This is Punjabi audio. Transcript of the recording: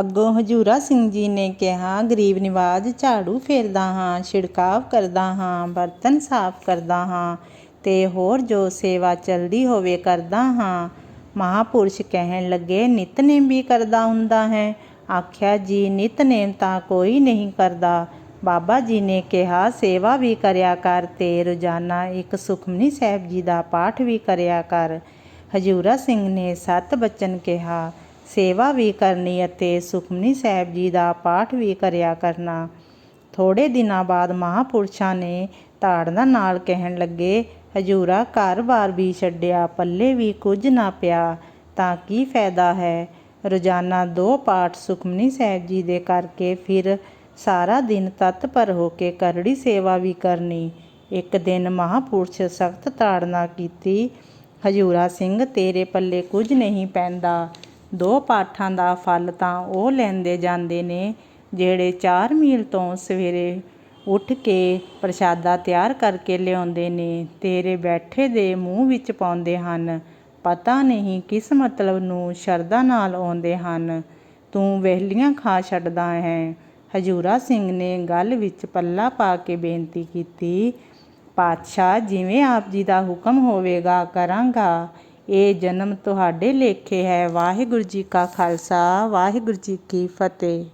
ਅੱਗੋਂ ਹਜ਼ੂਰਾ ਸਿੰਘ ਜੀ ਨੇ ਕਿਹਾ, ਗਰੀਬ ਨਿਵਾਜ ਝਾੜੂ ਫੇਰਦਾ ਹਾਂ, ਛਿੜਕਾਵ ਕਰਦਾ ਹਾਂ, ਬਰਤਨ ਸਾਫ਼ ਕਰਦਾ ਹਾਂ ਤੇ ਹੋਰ ਜੋ ਸੇਵਾ ਚਲਦੀ ਹੋਵੇ ਕਰਦਾ ਹਾਂ। ਮਹਾਂਪੁਰਸ਼ ਕਹਿਣ ਲੱਗੇ, ਨਿਤਨੇਮ ਵੀ ਕਰਦਾ ਹੁੰਦਾ ਹੈ। ਆਖਿਆ, ਜੀ, ਨਿਤਨੇਮ ਤਾਂ ਕੋਈ ਨਹੀਂ ਕਰਦਾ। ਬਾਬਾ ਜੀ ਨੇ ਕਿਹਾ, ਸੇਵਾ ਵੀ ਕਰਿਆ ਕਰ ਤੇ ਰੋਜ਼ਾਨਾ ਇੱਕ ਸੁਖਮਨੀ ਸਾਹਿਬ ਜੀ ਦਾ ਪਾਠ ਵੀ ਕਰਿਆ ਕਰ। ਹਜੂਰਾ ਸਿੰਘ ਨੇ ਸਤ ਬਚਨ ਕਿਹਾ ਸੇਵਾ ਵੀ ਕਰਨੀ ਅਤੇ ਸੁਖਮਨੀ ਸਾਹਿਬ ਜੀ ਦਾ ਪਾਠ ਵੀ ਕਰਿਆ ਕਰਨਾ। ਥੋੜੇ ਦਿਨਾਂ ਬਾਅਦ ਮਹਾਪੁਰਸ਼ਾਂ ਨੇ ਤਾੜਨਾ ਨਾਲ ਕਹਿਣ ਲੱਗੇ, ਹਜੂਰਾ ਘਰ-ਬਾਰ ਵੀ ਛੱਡਿਆ, ਪੱਲੇ ਵੀ ਕੁਝ ਨਾ ਪਿਆ, ਤਾਂ ਕੀ ਫਾਇਦਾ ਹੈ? ਰੋਜ਼ਾਨਾ ਦੋ ਪਾਠ ਸੁਖਮਨੀ ਸਾਹਿਬ ਜੀ ਦੇ ਕਰਕੇ ਫਿਰ ਸਾਰਾ ਦਿਨ ਤਤਪਰ ਹੋ ਕੇ ਕਰੜੀ ਸੇਵਾ ਵੀ ਕਰਨੀ। ਇੱਕ ਦਿਨ ਮਹਾਪੁਰਸ਼ ਸਖਤ ਤਾੜਨਾ ਕੀਤੀ, ਹਜੂਰਾ ਸਿੰਘ, ਤੇਰੇ ਪੱਲੇ ਕੁਝ ਨਹੀਂ ਪੈਂਦਾ ਦੋ ਪਾਠਾਂ ਦਾ ਫਲ ਤਾਂ ਉਹ ਲੈਂਦੇ ਜਾਂਦੇ ਨੇ, ਜਿਹੜੇ ਚਾਰ ਮੀਲ ਤੋਂ ਸਵੇਰੇ ਉੱਠ ਕੇ ਪ੍ਰਸ਼ਾਦਾ ਤਿਆਰ ਕਰਕੇ ਲਿਆਉਂਦੇ ਨੇ, ਤੇਰੇ ਬੈਠੇ ਦੇ ਮੂੰਹ ਵਿੱਚ ਪਾਉਂਦੇ ਹਨ। ਪਤਾ ਨਹੀਂ ਕਿਸ ਮਤਲਬ ਨੂੰ ਸ਼ਰਧਾ ਨਾਲ ਆਉਂਦੇ ਹਨ। ਤੂੰ ਵਹਿਲੀਆਂ ਖਾ ਛੱਡਦਾ ਹੈ। ਹਜੂਰਾ ਸਿੰਘ ਨੇ ਗੱਲ ਵਿੱਚ ਪੱਲਾ ਪਾ ਕੇ ਬੇਨਤੀ ਕੀਤੀ, ਪਾਤਸ਼ਾਹ, ਜਿਵੇਂ ਆਪ ਜੀ ਦਾ ਹੁਕਮ ਹੋਵੇਗਾ, ਕਰਾਂਗਾ। ਇਹ ਜਨਮ ਤੁਹਾਡੇ ਲੇਖੇ ਹੈ। ਵਾਹਿਗੁਰੂ ਜੀ ਕਾ ਖਾਲਸਾ ਵਾਹਿਗੁਰੂ ਜੀ ਕੀ ਫਤਿਹ।